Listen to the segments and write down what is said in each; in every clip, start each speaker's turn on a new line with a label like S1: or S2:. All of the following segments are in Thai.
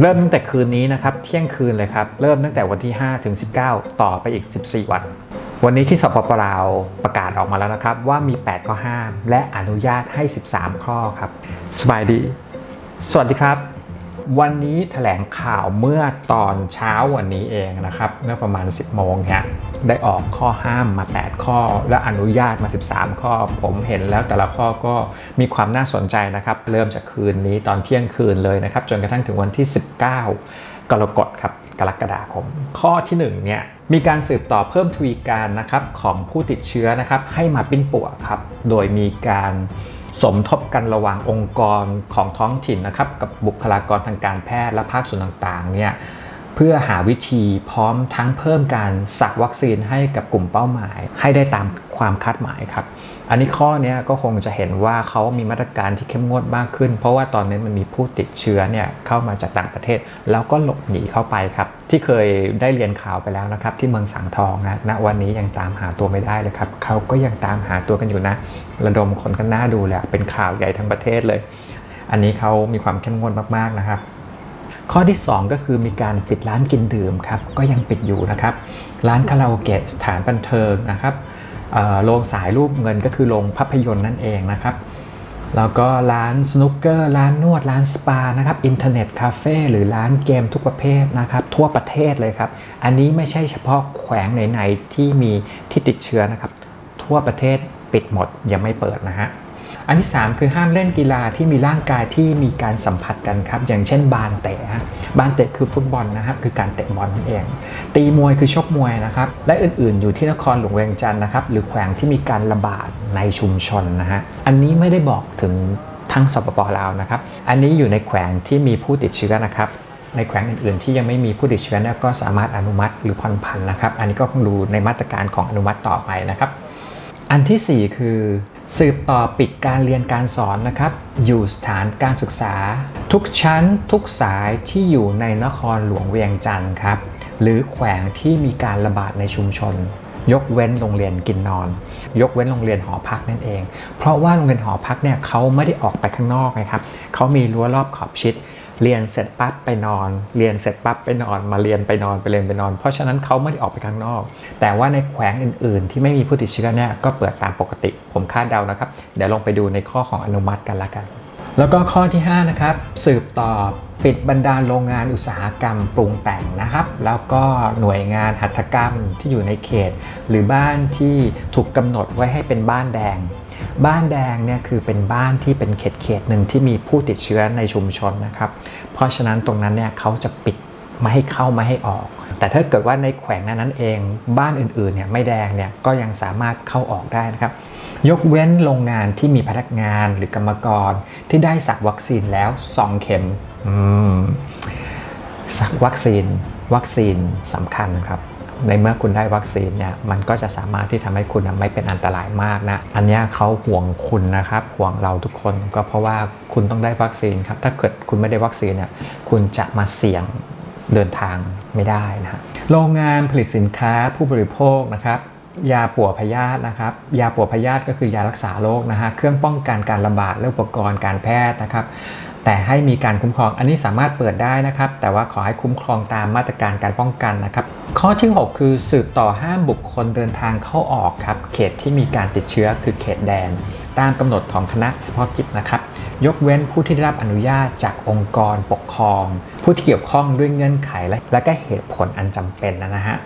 S1: เริ่มตั้งแต่คืนนี้นะครับเที่ยงคืนเลยครับ เริ่มตั้งแต่วันที่ 5 ถึง 19 ต่อไปอีก 14 วัน วันนี้ที่สปปลาวประกาศออกมาแล้วนะครับ ว่ามี 8 ข้อห้าม และอนุญาตให้ 13 ข้อครับสบายดี สวัสดีครับ วันนี้แถลงข่าวเมื่อตอนเช้าวันนี้เองนะครับเมื่อประมาณ 10 โมงเนี่ยได้ออกข้อห้ามมา 8 ข้อ และอนุญาตมา 13 ข้อ ผมเห็นแล้วแต่ละข้อก็มีความน่าสนใจนะครับ เริ่มจากคืนนี้ตอนเที่ยงคืนเลยนะครับ จนกระทั่งถึงวันที่ 19 กรกฎครับกรกฎาคม ข้อที่1เนี่ยมีการสืบต่อเพิ่มทวีการนะครับของผู้ติดเชื้อนะครับให้มาปิ้นปัวครับโดยมีการ สมทบกันระหว่างองค์กรของท้องถิ่นนะครับกับบุคลากรทางการแพทย์และภาคส่วนต่างๆเนี่ยเพื่อหาวิธีพร้อมทั้งเพิ่มการสักวัคซีนให้กับกลุ่มเป้าหมาย ให้ได้ตามความคาดหมายครับ อันนี้ข้อนี้ก็คงจะเห็นว่าเขามีมาตรการที่เข้มงวดมากขึ้น เพราะว่าตอนนี้มันมีผู้ติดเชื้อเนี่ยเข้ามาจากต่างประเทศ แล้วก็หลบหนีเข้าไปครับ ที่เคยได้เรียนข่าวไปแล้วนะครับ ที่เมืองสังทองนะณวันนี้ยังตามหาตัวไม่ได้เลยครับเขาก็ยังตามหาตัวกันอยู่นะ ระดมคนกันหน้าดูแหละเป็นข่าวใหญ่ทั้งประเทศเลย อันนี้เขามีความเข้มงวดมากๆนะครับข้อที่ 2 ก็คือมีการปิดร้านกินดื่มครับก็ยังปิดอยู่นะครับ ร้านคาราโอเกะสถานบันเทิงนะครับ โรงสายรูปเงินก็คือโรงภาพยนตร์นั่นเองนะครับ แล้วก็ร้านสนุกเกอร์ร้านนวดร้านสปานะครับอินเทอร์เน็ตคาเฟ่หรือร้านเกมทุกประเภทนะครับ ทั่วประเทศเลยครับ อันนี้ไม่ใช่เฉพาะแขวงไหนๆที่มีที่ติดเชื้อนะครับ ทั่วประเทศปิดหมดยังไม่เปิดนะฮะ อันที่ 3 คือห้ามเล่นกีฬาที่มีร่างกายที่มีการสัมผัสกันครับ อย่างเช่นบานเตะบานเตะคือฟุตบอลนะครับคือการเตะบอลนั่นเอง ตีมวยคือชกมวยนะครับและอื่นๆ อยู่ที่นครหลวงเวียงจันทร์นะครับหรือแขวงที่มีการระบาดในชุมชนนะฮะอันนี้ไม่ได้บอกถึงทั้งสปปลาวนะครับ อันนี้อยู่ในแขวงที่มีผู้ติดเชื้อนะครับ ในแขวงอื่นๆ ที่ยังไม่มีผู้ติดเชื้อก็สามารถอนุมัติหรือผ่อนผันนะครับ อันนี้ก็ต้องดูในมาตรการของอนุมัติต่อไปนะครับ อันทีสี่4 คือ สืบต่อปิดการเรียนการสอนนะครับ อยู่สถานการศึกษา ทุกชั้นทุกสายที่อยู่ในนครหลวงเวียงจันทร์ครับ หรือแขวงที่มีการระบาดในชุมชน ยกเว้นโรงเรียนกินนอน ยกเว้นโรงเรียนหอพักนั่นเอง เพราะว่าโรงเรียนหอพักเนี่ยเขาไม่ได้ออกไปข้างนอกนะครับเขามีรั้วรอบขอบชิด เรียนเสร็จปั๊บไปนอน เรียนเสร็จปั๊บไปนอน มาเรียนไปนอนไปเรียนไปนอน เพราะฉะนั้นเขาไม่ได้ออกไปข้างนอก แต่ว่าในแขวงอื่น ๆ ที่ไม่มีผู้ติดเชื้อเนี่ยก็เปิดตามปกติ ผมคาดเดานะครับ เดี๋ยวลงไปดูในข้อของอนุมัติกันละกัน แล้วก็ข้อที่ 5 นะครับ สืบต่อปิดบรรดาโรงงานอุตสาหกรรมปรุงแต่งนะครับ แล้วก็หน่วยงานหัตถกรรมที่อยู่ในเขต หรือบ้านที่ถูกกำหนดไว้ให้เป็นบ้านแดง บ้านแดงเนี่ยคือเป็นบ้านที่เป็นเขตเขตหนึ่งที่มีผู้ติดเชื้อในชุมชนนะครับ เพราะฉะนั้นตรงนั้นเนี่ยเขาจะปิดไม่ให้เข้าไม่ให้ออก แต่ถ้าเกิดว่าในแขวงนั้นนั้นเอง บ้านอื่นๆเนี่ยไม่แดงเนี่ยก็ยังสามารถเข้าออกได้นะครับ ยกเว้นโรงงานที่มีพนักงานหรือกรรมกรที่ได้สักวัคซีนแล้ว 2 เข็มอืมสักวัคซีน วัคซีนสำคัญครับ ในเมื่อคุณได้วัคซีนเนี่ยมันก็จะสามารถที่ทำให้คุณไม่เป็นอันตรายมากนะ อันนี้เขาห่วงคุณนะครับห่วงเราทุกคนก็เพราะว่าคุณต้องได้วัคซีนครับถ้าเกิดคุณไม่ได้วัคซีนเนี่ยคุณจะมาเสี่ยงเดินทางไม่ได้นะฮะโรงงานผลิตสินค้าผู้บริโภคนะครับยาปัวพยาธินะครับยาปัวพยาธิก็คือยารักษาโรคนะฮะเครื่องป้องกันการระบาดและอุปกรณ์การแพทย์นะครับ แต่ให้มีการคุ้มครองอันนี้สามารถเปิดได้นะครับ แต่ว่าขอให้คุ้มครองตามมาตรการการป้องกันนะครับ ข้อที่ 6 คือสืบต่อห้ามบุคคลเดินทางเข้าออกครับ เขตที่มีการติดเชื้อคือเขตแดน ตามกำหนดของคณะเฉพาะกิจนะครับ ยกเว้นผู้ที่ได้รับอนุญาตจากองค์กรปกครอง ผู้ที่เกี่ยวข้องด้วยเงื่อนไขและและก็เหตุผลอันจำเป็นนะฮะ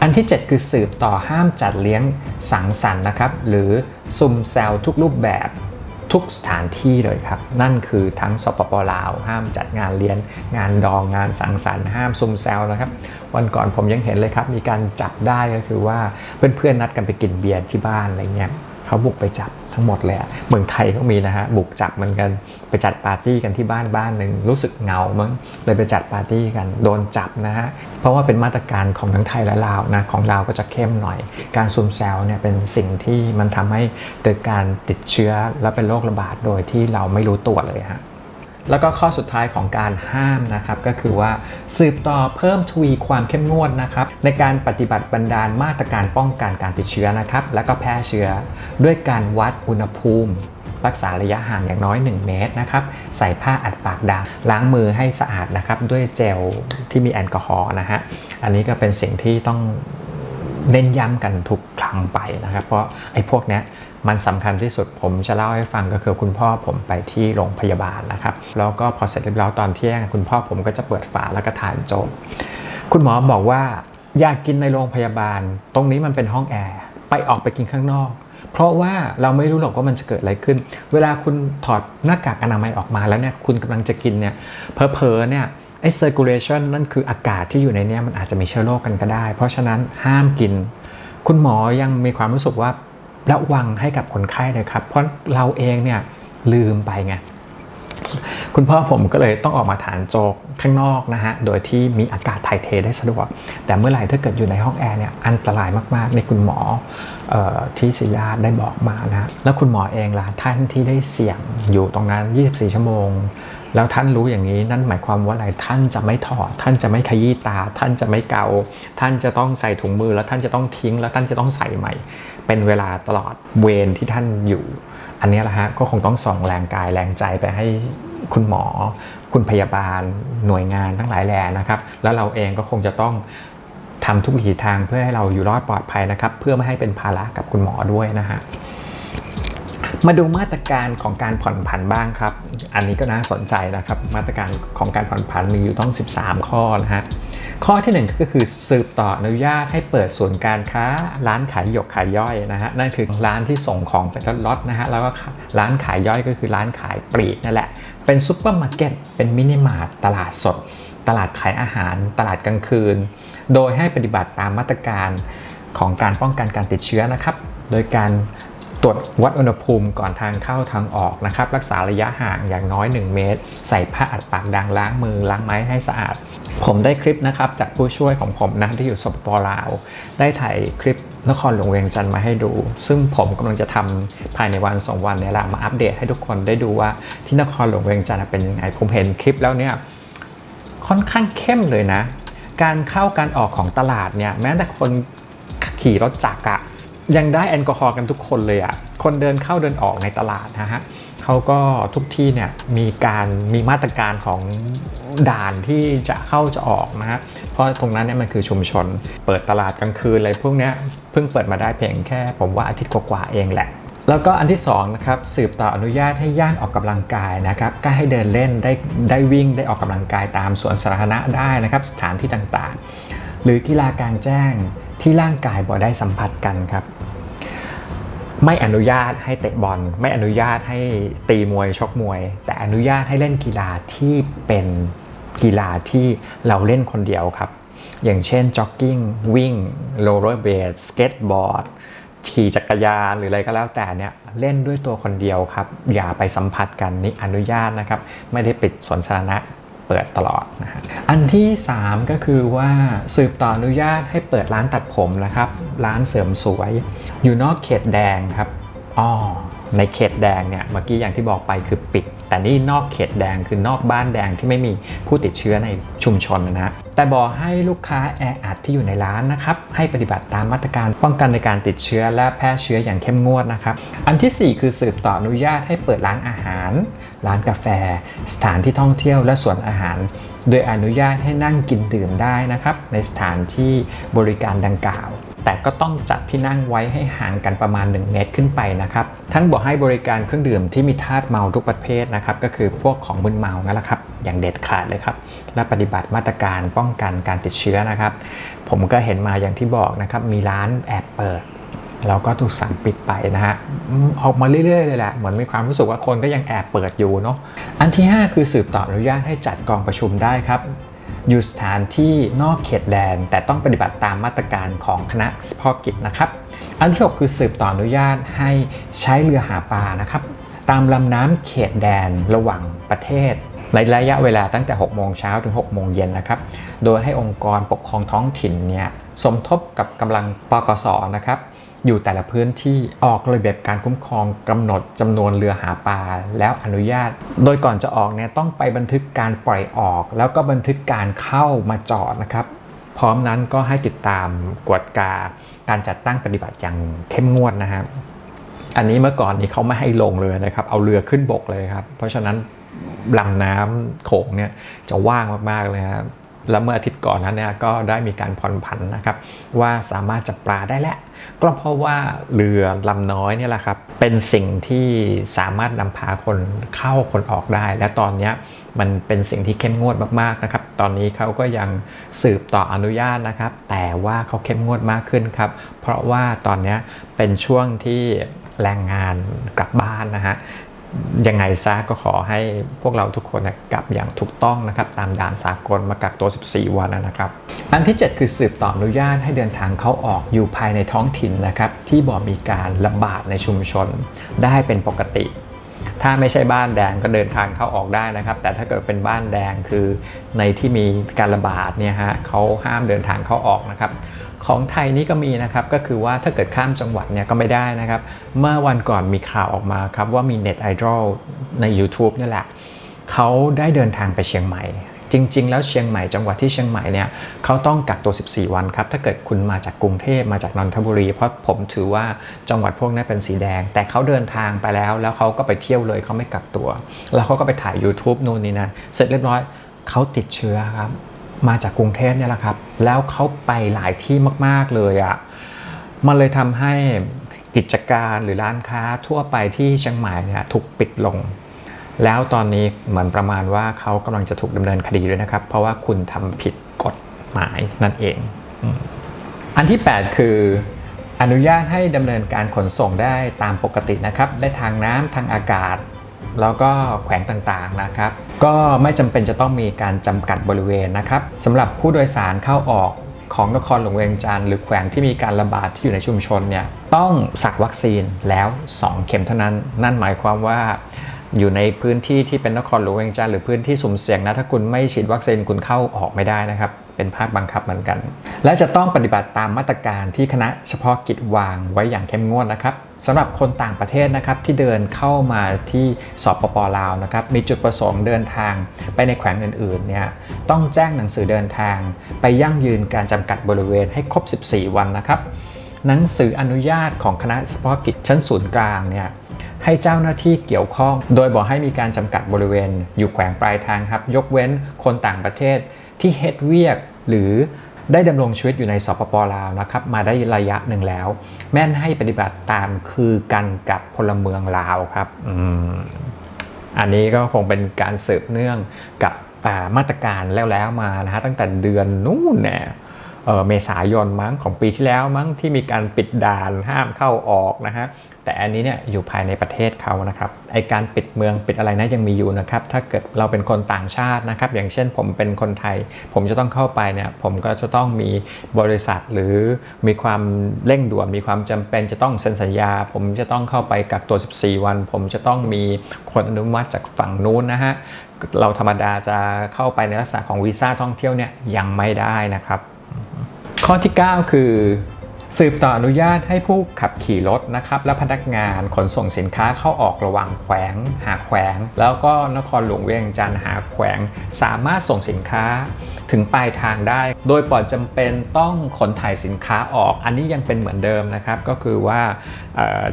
S1: อันที่ 7 คือสืบต่อห้ามจัดเลี้ยงสังสรรค์นะครับ หรือซุ่มแซวทุกรูปแบบ ทุกสถานที่เลยครับ นั่นคือทั้งสปปลาว ห้ามจัดงานเลี้ยงงานดองงานสังสรรค์ห้ามซุมแซวนะครับ วันก่อนผมยังเห็นเลยครับ มีการจับได้ก็คือว่าเพื่อนๆนัดกันไปกินเบียร์ที่บ้านอะไรเงี้ย เขาบุกไปจับทั้งหมดเลยอะเมืองไทยก็มีนะฮะบุกจับเหมือนกันไปจัดปาร์ตี้กันที่บ้านบ้านหนึ่งรู้สึกเงามั้งเลยไปจัดปาร์ตี้กันโดนจับนะฮะเพราะว่าเป็นมาตรการของทั้งไทยและลาวนะของลาวก็จะเข้มหน่อย การซุมแซวเนี่ยเป็นสิ่งที่มันทำให้เกิดการติดเชื้อและเป็นโรคระบาดโดยที่เราไม่รู้ตัวเลยฮะ แล้วก็ข้อสุดท้ายของการห้ามนะครับก็คือว่าสืบต่อเพิ่มทวีความเข้มงวดนะครับในการปฏิบัติบรรดาลมาตรการป้องกันการติดเชื้อนะครับและก็แพร่เชื้อ ด้วยการวัดอุณหภูมิ รักษาระยะห่างอย่างน้อย 1 เมตรนะครับใส่ผ้าอัดปากดาล้างมือให้สะอาดนะครับด้วยเจลที่มีแอลกอฮอล์นะฮะอันนี้ก็เป็นสิ่งที่ต้องเน้นย้ำกันทุกครั้งไปนะครับ เพราะไอ้พวกเนี้ย มันสำคัญที่สุดผมจะเล่าให้ฟังก็คือคุณพ่อผมไปที่โรงพยาบาลนะครับ แล้วก็พอเสร็จเรียบร้อยตอนเที่ยง คุณพ่อผมก็จะเปิดฝาแล้วก็ทานโจ๊กคุณหมอบอกว่าอยากกินในโรงพยาบาล ตรงนี้มันเป็นห้องแอร์ไปออกไปกินข้างนอก เพราะว่าเราไม่รู้หรอกว่ามันจะเกิดอะไรขึ้น เวลาคุณถอดหน้ากากอนามัยออกมาแล้วเนี่ยคุณกำลังจะกินเนี่ยเพอๆเนี่ยไอ้ circulation นั่นคืออากาศที่อยู่ในเนี้มันอาจจะมีเชื้อโรคกันก็ได้ เพราะฉะนั้นห้ามกิน คุณหมอยังมีความรู้สึกว่า ระวังให้กับคนไข้เลยครับ เพราะเราเองเนี่ยลืมไปไงคุณพ่อผมก็เลยต้องออกมาทานโจ๊กข้างนอกนะฮะ โดยที่มีอากาศถ่ายเทได้สะดวก แต่เมื่อไหร่ถ้าเกิดอยู่ในห้องแอร์เนี่ยอันตรายมากๆในคุณหมอออที่ศิยาได้บอกมานะ แล้วคุณหมอเองล่ะท่านที่ได้เสี่ยงอยู่ตรงนั้น 24 ชั่วโมง แล้วท่านรู้อย่างนี้นั่นหมายความว่าอะไรท่านจะไม่ถอด ท่านจะไม่ขยี้ตา ท่านจะไม่เกา ท่านจะต้องใส่ถุงมือ แล้วท่านจะต้องทิ้ง แล้วท่านจะต้องใส่ใหม่ เป็นเวลาตลอดเวรที่ท่านอยู่ อันนี้แหละฮะก็คงต้องส่องแรงกายแรงใจไปให้คุณหมอ คุณพยาบาล หน่วยงานทั้งหลายแหล่นะครับ แล้วเราเองก็คงจะต้องทำทุกวิถีทางเพื่อให้เราอยู่รอดปลอดภัยนะครับ เพื่อไม่ให้เป็นภาระกับคุณหมอด้วยนะฮะ มาดูมาตรการของการผ่อนผันบ้างครับ อันนี้ก็น่าสนใจนะครับ มาตรการของการผ่อนผันมีอยู่ต้อง 13 ข้อนะฮะ ข้อที่ 1 ก็คือสืบต่ออนุญาตให้เปิดศูนย์การค้า ร้านขายหยกขายย่อยนะฮะ นั่นคือร้านที่ส่งของเป็นล็อตๆนะฮะ แล้วก็ร้านขายย่อยก็คือร้านขายปลีกนั่นแหละ เป็นซุปเปอร์มาร์เก็ต เป็นมินิมาร์ท ตลาดสด ตลาดขายอาหาร ตลาดกลางคืน โดยให้ปฏิบัติตามมาตรการของการป้องกันการติดเชื้อนะครับ โดยการ ตรวจวัดอุณหภูมิก่อนทางเข้าทางออกนะครับ รักษาระยะห่างอย่างน้อย 1 เมตร ใส่ผ้าอัดปากดังล้างมือล้างไม้ให้สะอาด ผมได้คลิปนะครับจากผู้ช่วยของผมนะที่อยู่สปปลาว ได้ถ่ายคลิปนครหลวงเวียงจันทร์มาให้ดู ซึ่งผมกำลังจะทำภายในวัน2วันนี่ยแหละมาอัปเดตให้ทุกคนได้ดูว่าที่นครหลวงเวียงจันทร์เป็นยังไง ผมเห็นคลิปแล้วเนี่ยค่อนข้างเข้มเลยนะ การเข้าการออกของตลาดเนี่ยแม้แต่คนขี่รถจักรอะ ยังได้แอลกอฮอล์กันทุกคนเลยอะคนเดินเข้าเดินออกในตลาดนะฮะเขาก็ทุกที่เนี่ยมีการมีมาตรการของด่านที่จะเข้าจะออกนะฮะ เพราะตรงนั้นเนี่ยมันคือชุมชน เปิดตลาดกลางคืนอะไรพวกเนี้ยเพิ่งเปิดมาได้เพียงแค่ ผมว่าอาทิตย์กว่าๆเองแหละแล้วก็อันที่2นะครับสืบต่ออนุญาตให้ย่างออกกำลังกายนะครับก็ให้เดินเล่นได้ได้วิ่งได้ออกกำลังกายตามสวนสาธารณะได้นะครับสถานที่ต่างๆ หรือกีฬากลางแจ้ง ที่ร่างกายบ่ได้สัมผัสกันครับ ไม่อนุญาตให้เตะบอล ไม่อนุญาตให้ตีมวยชกมวย แต่อนุญาตให้เล่นกีฬาที่เป็นกีฬาที่เราเล่นคนเดียวครับ อย่างเช่นจ็อกกิ้งวิ่งโรลเลอร์เบดสเก็ตบอร์ดขี่จักรยานหรืออะไรก็แล้วแต่เนี่ยเล่นด้วยตัวคนเดียวครับ อย่าไปสัมผัสกันนี่อนุญาตนะครับ ไม่ได้ปิดสวนสาธารณะ เปิดตลอดนะฮะอันที่ 3 ก็คือว่าสืบต่ออนุญาตให้เปิดร้านตัดผมนะครับ ร้านเสริมสวย อยู่นอกเขตแดงครับอ๋อในเขตแดงเนี่ยเมื่อกี้อย่างที่บอกไปคือปิด แต่นี่นอกเขตแดงคือนอกบ้านแดงที่ไม่มีผู้ติดเชื้อในชุมชนนะฮะแต่บอกให้ลูกค้าแออัดที่อยู่ในร้านนะครับให้ปฏิบัติตามมาตรการป้องกันในการติดเชื้อและแพร่เชื้ออย่างเข้มงวดนะครับ อันทีสี่4 คือสืบต่ออนุญาตให้เปิดร้านอาหาร ร้านกาแฟ สถานที่ท่องเที่ยวและสวนอาหาร โดยอนุญาตให้นั่งกินดื่มได้นะครับในสถานที่บริการดังกล่าว แต่ก็ต้องจัดที่นั่งไว้ให้ห่างกันประมาณ 1 เมตรขึ้นไปนะครับท่านบอกให้บริการเครื่องดื่มที่มีธาตุเมาทุกประเภทนะครับก็คือพวกของมึนเมานั่นแหละครับอย่างเด็ดขาดเลยครับและปฏิบัติมาตรการป้องกันการติดเชื้อนะครับ ผมก็เห็นมาอย่างที่บอกนะครับมีร้านแอบเปิดแล้วก็ถูกสั่งปิดไปนะฮะอออกมาเรื่อยๆเลยแหละเหมือนมีความรู้สึกว่าคนก็ยังแอบเปิดอยู่เนาะอันที่ 5 คือสืบต่ออนุญาตให้จัดกองประชุมได้ครับ อยู่สถานที่นอกเขตแดน แต่ต้องปฏิบัติตามมาตรการของคณะเฉพาะกิจนะครับ อันที่ 6 คือสืบต่ออนุญาตให้ใช้เรือหาปลานะครับ ตามลำน้ำเขตแดนระหว่างประเทศในระยะเวลาตั้งแต่ 6 โมงเช้าถึง 6 โมงเย็นนะครับ โดยให้องค์กรปกครองท้องถิ่นเนี่ยสมทบกับกำลังปกสนะครับ อยู่แต่ละพื้นที่ออกระเบียบการคุ้มครองกำหนดจำนวนเรือหาปลาแล้วอนุญาต โดยก่อนจะออกเนี่ยต้องไปบันทึกการปล่อยออก แล้วก็บันทึกการเข้ามาจอดนะครับ พร้อมนั้นก็ให้ติดตามกฎกาการจัดตั้งปฏิบัติอย่างเข้มงวดนะครับอันนี้เมื่อก่อนนี้เขาไม่ให้ลงเลยนะครับ เอาเรือขึ้นบกเลยครับ เพราะฉะนั้นลำน้ำโขงเนี่ยจะว่างมากๆเลยครับ แล้วเมื่ออาทิตย์ก่อนนั้นเนี่ยก็ได้มีการผ่อนผันนะครับว่าสามารถจับปลาได้แล้วก็เพราะว่าเรือลำน้อยเนี่ยแหละครับเป็นสิ่งที่สามารถนำพาคนเข้าคนออกได้ และตอนนี้มันเป็นสิ่งที่เข้มงวดมากๆนะครับ ตอนนี้เขาก็ยังสืบต่ออนุญาตนะครับ แต่ว่าเขาเข้มงวดมากขึ้นครับ เพราะว่าตอนนี้เป็นช่วงที่แรงงานกลับบ้านนะฮะ ยังไงซะก็ขอให้พวกเราทุกคนนะกลับอย่างถูกต้องนะครับตามด่านสากลมากักตัว 14 วันนะครับ อันที่ 7 คือสืบต่ออนุญาตให้เดินทางเข้าออกอยู่ภายในท้องถิ่นนะครับที่บ่มีการระบาดในชุมชนได้เป็นปกติ ถ้าไม่ใช่บ้านแดงก็เดินทางเข้าออกได้นะครับ แต่ถ้าเกิดเป็นบ้านแดงคือในที่มีการระบาดเนี่ยฮะเขาห้ามเดินทางเข้าออกนะครับ ของไทยนี่ก็มีนะครับก็คือว่าถ้าเกิดข้ามจังหวัดเนี่ยก็ไม่ได้นะครับ เมื่อวันก่อนมีข่าวออกมาครับว่ามีเน็ตไอดอลใน YouTube นี่แหละเขาได้เดินทางไปเชียงใหม่ จริง ๆ แล้วเชียงใหม่จังหวัดที่เชียงใหม่เนี่ยเขาต้องกักตัว 14 วันครับ ถ้าเกิดคุณมาจากกรุงเทพมาจากนนทบุรี เพราะผมถือว่าจังหวัดพวกนี้นเป็นสีแดง แต่เขาเดินทางไปแล้ว แล้วเขาก็ไปเที่ยวเลยเขาไม่กักตัว แล้วเขาก็ไปถ่าย YouTube นู่นนี่นั่นเสร็จเรียบร้อยเขาติดเชื้อครับ มาจากกรุงเทพเนี่ยแหละครับ แล้วเขาไปหลายที่มาก ๆ เลยอะ่ะ มันเลยทำให้กิจการหรือร้านค้าทั่วไปที่เชียงใหม่เนี่ยถูกปิดลง แล้วตอนนี้เหมือนประมาณว่าเขากำลังจะถูกดำเนินคดีด้วยนะครับ เพราะว่าคุณทำผิดกฎหมายนั่นเอง อันที่ 8 คืออนุญาตให้ดำเนินการขนส่งได้ตามปกตินะครับ ได้ทางน้ำทางอากาศ แล้วก็แขวงต่างๆนะครับ ก็ไม่จำเป็นจะต้องมีการจำกัดบริเวณนะครับสำหรับผู้โดยสารเข้าออกของนครหลวงเวียงจันทร์หรือแขวงที่มีการระบาดที่อยู่ในชุมชนเนี่ยต้องสักวัคซีนแล้ว 2 เข็มเท่านั้น นั่นหมายความว่าอยู่ในพื้นที่ที่เป็นนครหลวงเวียงจันทร์หรือพื้นที่สุ่มเสี่ยงนะถ้าคุณไม่ฉีดวัคซีนคุณเข้าออกไม่ได้นะครับ เป็นภาคบังคับเหมือนกัน และจะต้องปฏิบัติตามมาตรการที่คณะเฉพาะกิจวางไว้อย่างเข้มงวดนะครับ สำหรับคนต่างประเทศนะครับที่เดินเข้ามาที่สปปลาวนะครับมีจุดประสงค์เดินทางไปในแขวงอื่นๆเนี่ยต้องแจ้งหนังสือเดินทาง ไปยั่งยืนการจำกัดบริเวณให้ครบ 14 วันนะครับหนังสืออนุญาตของคณะเฉพาะกิจชั้นศูนย์กลางเนี่ยให้เจ้าหน้าที่เกี่ยวข้อง โดยบอกให้มีการจำกัดบริเวณ อยู่แขวงปลายทางครับยกเว้นคนต่างประเทศที่เฮ็ดเวียกหรือ ได้ดำรงชีวิตอยู่ในสปปลาวนะครับมาได้ระยะหนึ่งแล้ว แม่นให้ปฏิบัติตามคือกันกับพลเมืองลาวครับอืมอันนี้ก็คงเป็นการสืบเนื่องกับมาตรการแล้วแล้วมานะฮะตั้งแต่เดือนนู่นเนี่ย เอ่อเมษายนมั้งของปีที่แล้วมั้งที่มีการปิดด่านห้ามเข้าออกนะฮะแต่อันนี้เนี่ยอยู่ภายในประเทศเขานะครับไอการปิดเมืองปิดอะไรนะยังมีอยู่นะครับถ้าเกิดเราเป็นคนต่างชาตินะครับ อย่างเช่นผมเป็นคนไทย ผมจะต้องเข้าไปเนี่ยผมก็จะต้องมีบริษัทหรือมีความเร่งด่วนมีความจำเป็นจะต้องเซ็นสัญญา ผมจะต้องเข้าไปกักตัว 14 วัน ผมจะต้องมีคนอนุมัติจากฝั่งนู้นนะฮะเราธรรมดาจะเข้าไปในลักษณะของวีซ่าท่องเที่ยวเนี่ยยังไม่ได้นะครับ ข้อที่ 9 คือ สืบต่ออนุญาตให้ผู้ขับขี่รถนะครับและพนักงานขนส่งสินค้าเข้าออกระหว่างแขวง หาแขวง แล้วก็นครหลวงเวียงจันทร์หาแขวง สามารถส่งสินค้าถึงปลายทางได้ โดยปอดจำเป็นต้องขนถ่ายสินค้าออก อันนี้ยังเป็นเหมือนเดิมนะครับ ก็คือว่า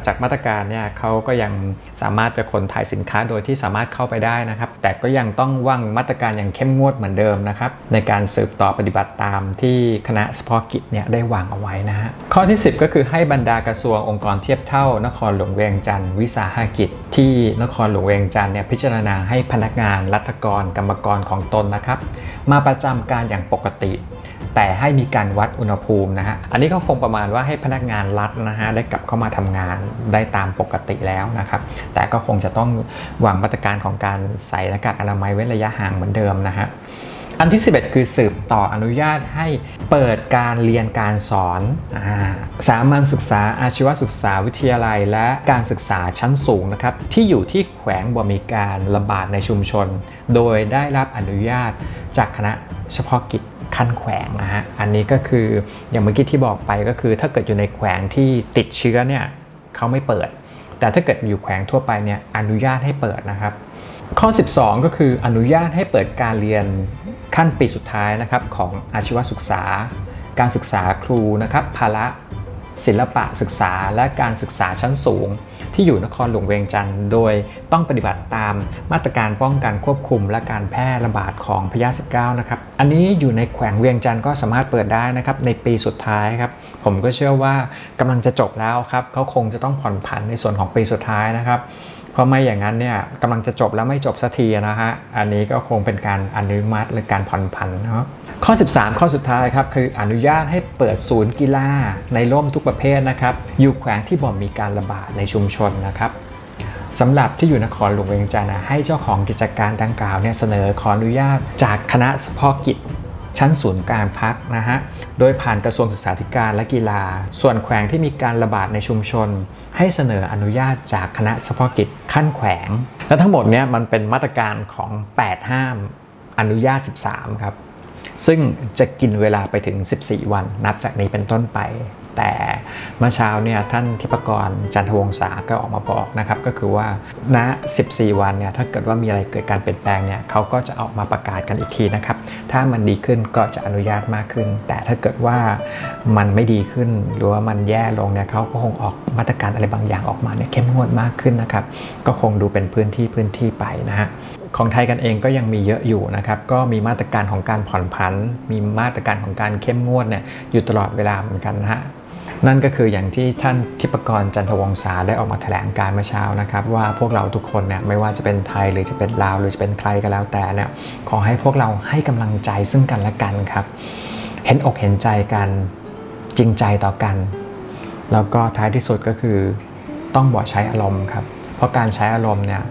S1: จากมาตรการเนี่ยเขาก็ยังสามารถจะขนถ่ายสินค้าโดยที่สามารถเข้าไปได้นะครับ แต่ก็ยังต้องวางมาตรการอย่างเข้มงวดเหมือนเดิมนะครับ ในการสืบต่อปฏิบัติตามที่คณะเฉพาะกิจเนี่ยได้วางเอาไว้นะฮะข้อที่ 10 ก็คือให้บรรดากระทรวงองค์กรเทียบเท่า นครหลวงเวียงจันทร์วิสาหกิจ ที่นครหลวงเวียงจันทร์เนี่ยพิจารณาให้พนักงานรัฐกรกรรมกรของตนนะครับ มาประจำการอย่างปกติ แต่ให้มีการวัดอุณหภูมินะฮะอันนี้ก็คงประมาณว่าให้พนักงานรัฐนะฮะได้กลับเข้ามาทำงานได้ตามปกติแล้วนะครับ แต่ก็คงจะต้องวางมาตรการของการใส่หน้ากากอนามัยเว้นระยะห่างเหมือนเดิมนะฮะ อันที่ 11 คือสืบต่ออนุญาตให้เปิดการเรียนการสอนอสามัญศึกษาอาชีวศึกษาวิทยาลัย และการศึกษาชั้นสูงนะครับที่อยู่ที่แขวงบ่มีการระบาดในชุมชน โดยได้รับอนุญาตจากคณะเฉพาะกิจขั้นแขวงนะฮะอันนี้ก็คืออย่างเมื่อกี้ที่บอกไปก็คือ ถ้าเกิดอยู่ในแขวงที่ติดเชื้อเนี่ยเขาไม่เปิด แต่ถ้าเกิดอยู่แขวงทั่วไปเนี่ยอนุญาตให้เปิดนะครับข้อ 12 ก็คืออนุญาตให้เปิดการเรียน ขั้นปีสุดท้ายนะครับของอาชีวศึกษา การศึกษาครูนะครับภาระศิลปะศึกษาและการศึกษาชั้นสูง ที่อยู่นครหลวงเวียงจันทร์โดยต้องปฏิบัติตามมาตรการป้องกันควบคุม และการแพร่ระบาดของพยาธิ19นะครับอันนี้อยู่ในแขวงเวียงจันทร์ก็สามารถเปิดได้นะครับในปีสุดท้ายครับผมก็เชื่อว่ากำลังจะจบแล้วครับเขาคงจะต้องผ่อนผันในส่วนของปีสุดท้ายนะครับ เพราะไม่อย่างนั้นเนี่ยกำลังจะจบแล้วไม่จบสักทีนะฮะ อันนี้ก็คงเป็นการอนุมัติหรือการผ่อนผันเนาะข้อ 13 ข้อสุดท้ายครับคืออนุญาตให้เปิดศูนย์กีฬาในร่มทุกประเภทนะครับอยู่แขวงที่บ่มีการระบาดในชุมชนนะครับสำหรับที่อยู่นครหลวงเวียงจันทร์ให้เจ้าของกิจการดังกล่าวเนี่ยเสนอขออนุญาตจากคณะเฉพาะกิจ ชั้นศูนย์การพักนะฮะ โดยผ่านกระทรวงศึกษาธิการและกีฬา ส่วนแขวงที่มีการระบาดในชุมชน ให้เสนออนุญาตจากคณะเฉพาะกิจขั้นแขวง และทั้งหมดเนี้ยมันเป็นมาตรการของ 8 ห้ามอนุญาต 13 ครับ ซึ่งจะกินเวลาไปถึง 14 วันนับจากนี้เป็นต้นไป แต่เมื่อเช้าเนี่ยท่านทิพกรจันทวงศาก็ออกมาบอกนะครับก็คือว่าณ 14 วันเนี่ยถ้าเกิดว่ามีอะไรเกิดการเปลี่ยนแปลงเนี่ยเขาก็จะออกมาประกาศกันอีกทีนะครับถ้ามันดีขึ้นก็จะอนุญาตมากขึ้น แต่ถ้าเกิดว่ามันไม่ดีขึ้นหรือว่ามันแย่ลงเนี่ยเขาก็คงออกมาตรการอะไรบางอย่างออกมาเนี่ยเข้มงวดมากขึ้นนะครับก็คงดูเป็นพื้นที่พื้นที่ไปนะฮะของไทยกันเองก็ยังมีเยอะอยู่นะครับ ก็มีมาตรการของการผ่อนผัน มีมาตรการของการเข้มงวดเนี่ยอยู่ตลอดเวลาเหมือนกันนะฮะ นั่นก็คืออย่างที่ท่านทิปกรจันทวงศาได้ออกมาแถลงการเมื่อเช้านะครับว่าพวกเราทุกคนเนี่ยไม่ว่าจะเป็นไทยหรือจะเป็นลาวหรือจะเป็นใครก็แล้วแต่เนี่ยขอให้พวกเราให้กำลังใจซึ่งกันและกันครับ เห็นอกเห็นใจกันจริงใจต่อกัน แล้วก็ท้ายที่สุดก็คือต้องบ่ใช้อารมณ์ครับ เพราะการใช้อารมณ์เนี่ย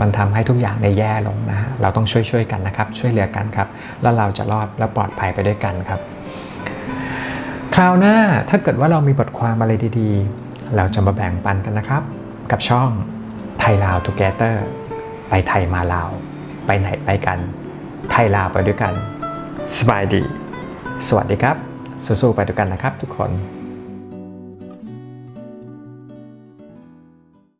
S1: มันทำให้ทุกอย่างในแย่ลงนะฮะเราต้องช่วยช่วยๆกันนะครับ ช่วยเหลือกันครับ แล้วเราจะรอดและปลอดภัยไปด้วยกันครับ คราวหน้าถ้าเกิดว่าเรามีบทความอะไรดีๆ เราจะมาแบ่งปันกันนะครับ กับช่องไทยลาวตูเกเตอร์ไปไทยมาลาว ไปไหนไปกัน ไทยลาวไปด้วยกัน สบายดี สวัสดีครับสู้ๆไปด้วยกันนะครับทุกคน